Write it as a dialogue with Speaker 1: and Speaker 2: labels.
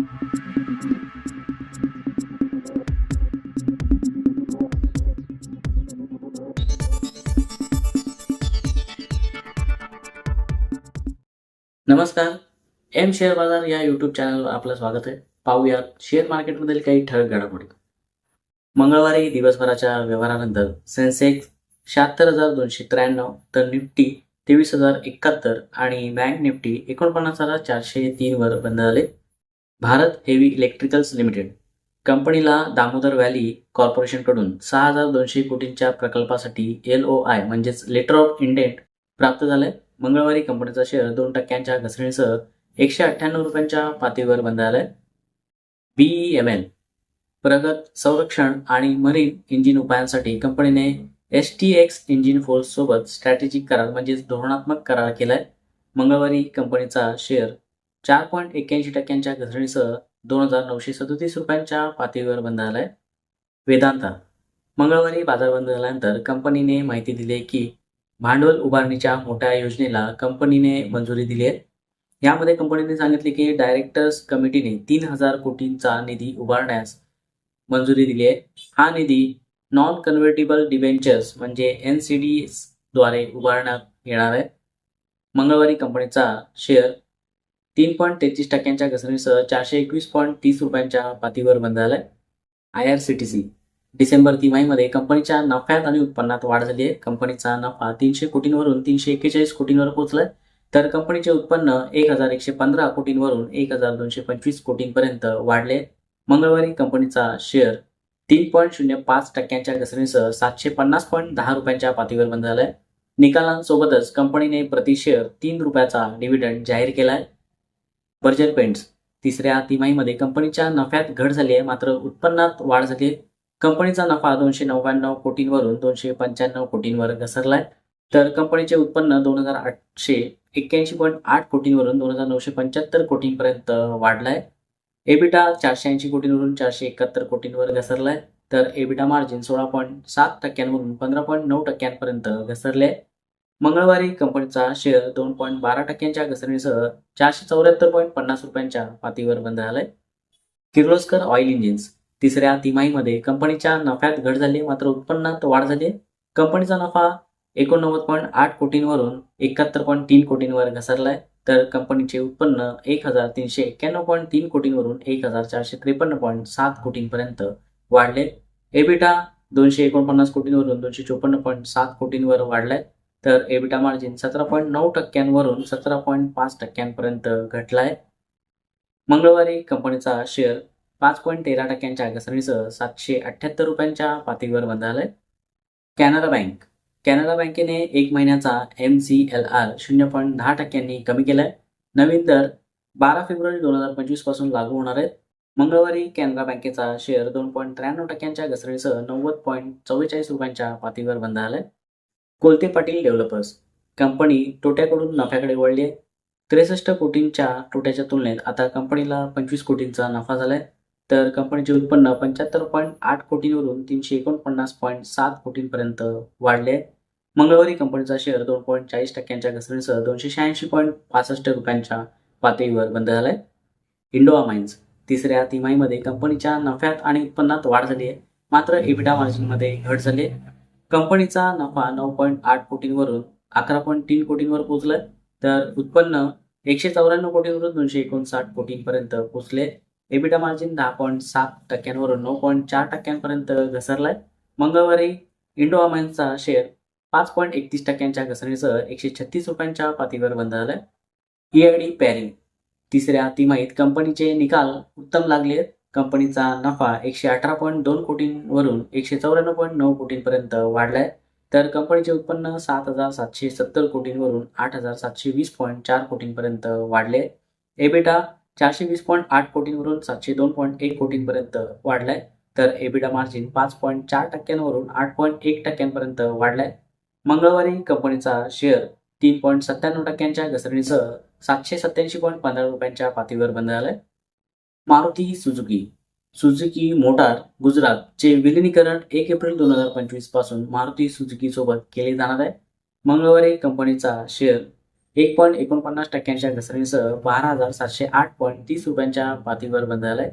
Speaker 1: नमस्कार. M share बाजार या युट्यूब चॅनलवर आपलं स्वागत आहे. पाहूयात शेअर मार्केटमधील काही ठळक घडामोडी. मंगळवारी दिवसभराच्या व्यवहारानंतर सेन्सेक्स शहात्तर हजार दोनशे त्र्याण्णव तर निफ्टी तेवीस हजार एकाहत्तर आणि बँक निफ्टी एकोणपन्नास हजार चारशे तीनवर बंद झाले. Bharat heavy electricals limited. कंपनीला दामोदर व्हॅली कॉर्पोरेशनकडून सहा हजार दोनशे कोटींच्या प्रकल्पासाठी एल ओ आय म्हणजेच लेटर ऑफ इंडेंट प्राप्त झालंय. मंगळवारी कंपनीचा शेअर दोन टक्क्यांच्या घसरणीसह एकशे अठ्ठ्याण्णव रुपयांच्या पातळीवर बंद आलाय बीई एम एल प्रगत संरक्षण आणि मरीन इंजिन उपायांसाठी कंपनीने S T X engine force सोबत स्ट्रॅटेजिक करार म्हणजेच धोरणात्मक करार केलाय. मंगळवारी कंपनीचा शेअर चार पॉईंट एक्क्याऐंशी टक्क्यांच्या घसरणीसह दोन हजार नऊशे सदोतीस रुपयांच्या पातळीवर बंद झालाय. वेदांता मंगळवारी बाजार बंद झाल्यानंतर कंपनीने माहिती दिली आहे की भांडवल उभारणीच्या मोठ्या योजनेला कंपनीने मंजुरी दिली आहे. यामध्ये कंपनीने सांगितले की डायरेक्टर्स कमिटीने तीन हजार कोटींचा निधी उभारण्यास मंजुरी दिली आहे. हा निधी नॉन कन्व्हर्टेबल डिबेंचर्स म्हणजे एन सी डी द्वारे उभारण्यात येणार आहे. मंगळवारी कंपनीचा शेअर तीन पॉईंट तेहतीस टक्क्यांच्या घसरणीसह चारशे एकवीस पॉईंट तीस रुपयांच्या पातळीवर बंद झालाय I R C T C December तिमाहीमध्ये कंपनीच्या नफ्यात आणि उत्पन्नात वाढ झाली आहे. कंपनीचा नफा तीनशे कोटींवरून तीनशे एक्केचाळीस कोटींवर पोहोचलाय. तर कंपनीचे उत्पन्न एक हजार एकशे पंधरा कोटींवरून एक हजार दोनशे पंचवीस कोटींपर्यंत वाढले मंगळवारी कंपनीचा शेअर तीन पॉईंट शून्य पाच टक्क्यांच्या घसरणीसह सातशे पन्नास पॉईंट दहा रुपयांच्या पातळीवर बंद झालाय निकालांसोबतच कंपनीने प्रति शेअर तीन रुपयाचा डिव्हिडंड जाहीर केलाय बर्जर पेंट्स तिसऱ्या तिमाहीमध्ये कंपनीच्या नफ्यात घट झाली आहे. मात्र उत्पन्नात वाढ झाली आहे. कंपनीचा नफा दोनशे नव्याण्णव कोटींवरून दोनशे पंच्याण्णव कोटींवर घसरलाय. तर कंपनीचे उत्पन्न दोन हजार आठशे एक्क्याऐंशी पॉईंट आठ कोटींवरून दोन हजार नऊशे पंच्याहत्तर कोटींपर्यंत वाढलाय. एबिटा चारशे ऐंशी कोटींवरून चारशे एकाहत्तर कोटींवर घसरलाय. तर एबिटा मार्जिन सोळा पॉईंट सात टक्क्यांवरून पंधरा पॉईंट नऊ टक्क्यांपर्यंत घसरले मंगळवारी कंपनीचा शेअर दोन पॉईंट बारा टक्क्यांच्या घसरणीसह चारशे चौऱ्याहत्तर पॉईंट पन्नास रुपयांच्या पातळीवर बंद झालाय. किर्लोस्कर ऑइल इंजिन्स तिसऱ्या तिमाहीमध्ये कंपनीच्या नफ्यात घट झाली मात्र उत्पन्नात वाढ झाली. कंपनीचा नफा एकोणनव्वद पॉईंट आठ कोटींवरून एकाहत्तर पॉईंट तीन कोटींवर घसरलाय. तर कंपनीचे उत्पन्न एक हजार तीनशे एक्क्याण्णव पॉईंट तीन कोटींवरून एक हजार चारशे त्रेपन्न पॉईंट सात कोटींपर्यंत वाढले. एबिटा दोनशे एकोणपन्नास कोटींवरून दोनशे चोपन्न पॉईंट सात कोटींवर वाढलाय. तर एबिटा मार्जिन सतरा पॉईंट नऊ टक्क्यांवरून सतरा पॉईंट पाच टक्क्यांपर्यंत घटलाय. मंगळवारी कंपनीचा शेअर पाच पॉईंट तेरा टक्क्यांच्या घसरणीसह सातशे अठ्ठ्याहत्तर रुपयांच्या पातळीवर बंद झालाय कॅनरा बँक कॅनरा बँकेने एक महिन्याचा एम सी एल आर शून्य पॉईंट दहा टक्क्यांनी कमी केलाय. नवीन दर बारा फेब्रुवारी दोन हजार पंचवीसपासून लागू होणार आहेत. मंगळवारी कॅनरा बँकेचा शेअर दोन पॉईंट त्र्याण्णव टक्क्यांच्या घसरणीसह नव्वद पॉईंट चव्वेचाळीस रुपयांच्या पातळीवर बंद झालाय कोलते पाटील डेव्हलपर्स. कंपनी तोट्याकडून नफ्याकडे वळली आहे. त्रेसष्ट कोटींच्या तोट्याच्या तुलनेत आता कंपनीला पंचवीस कोटींचा नफा झालाय. तर कंपनीचे उत्पन्न पंच्याहत्तर पॉईंट आठ कोटींवरून तीनशे एकोणपन्नास पॉईंट सात कोटींपर्यंत वाढले आहे. मंगळवारी कंपनीचा शेअर दोन पॉईंट चाळीस टक्क्यांच्या घसरणीसह दोनशे शहाऐंशी पॉईंट पासष्ट रुपयांच्या पातळीवर बंद झालाय. इंडोआ माइन्स तिसऱ्या तिमाहीमध्ये कंपनीच्या नफ्यात आणि उत्पन्नात वाढ झाली आहे. मात्र एबिटा मार्जिनमध्ये घट झाली आहे. कंपनीचा नफा नऊ पॉईंट आठ कोटींवरून अकरा पॉईंट तीन कोटींवर पोहोचलाय तर उत्पन्न एकशे चौऱ्याण्णव कोटींवरून दोनशे एकोणसाठ कोटींपर्यंत पोहोचले एबिटा मार्जिन दहा पॉईंट सात टक्क्यांवरून नऊ पॉईंट चार टक्क्यांपर्यंत घसरलाय. मंगळवारी इंडो अमाइन्सचा शेअर पाच पॉईंट एकतीस टक्क्यांच्या घसरणीसह एकशे छत्तीस रुपयांच्या पातळीवर बंद झालाय ईआयडी पॅरिंग तिसऱ्या तिमाहीत कंपनीचे निकाल उत्तम लागले आहेत. कंपनीचा नफा एकशे अठरा पॉईंट दोन कोटींवरून एकशे चौऱ्याण्णव पॉईंट नऊ कोटींपर्यंत वाढलाय. तर कंपनीचे उत्पन्न सात हजार सातशे सत्तर कोटींवरून आठ हजार सातशे वीस पॉईंट चार कोटींपर्यंत वाढले. एबिटा चारशे वीस पॉईंट आठ कोटींवरून सातशे दोन पॉईंट एक कोटींपर्यंत वाढलाय. तर एबिटा मार्जिन पाच पॉईंट चार टक्क्यांवरून आठ पॉईंट एक टक्क्यांपर्यंत वाढलाय. मंगळवारी कंपनीचा शेअर तीन पॉईंट सत्त्याण्णव टक्क्यांच्या घसरणीसह सातशे सत्याऐंशी पॉईंट पंधरा रुपयांच्या पातळीवर बंद झालाय. Maruti Suzuki. Suzuki motor Gujarat चे विलिनीकरण एक एप्रिल दोन हजार पंचवीसपासून मारुती सुझुकी सोबत केले जाणार आहे. मंगळवारी कंपनीचा शेअर एक पॉईंट एकोणपन्नास टक्क्यांच्या घसरणीसह बारा हजार सातशे आठ पॉईंट तीस रुपयांच्या पातळीवर बंद झालाय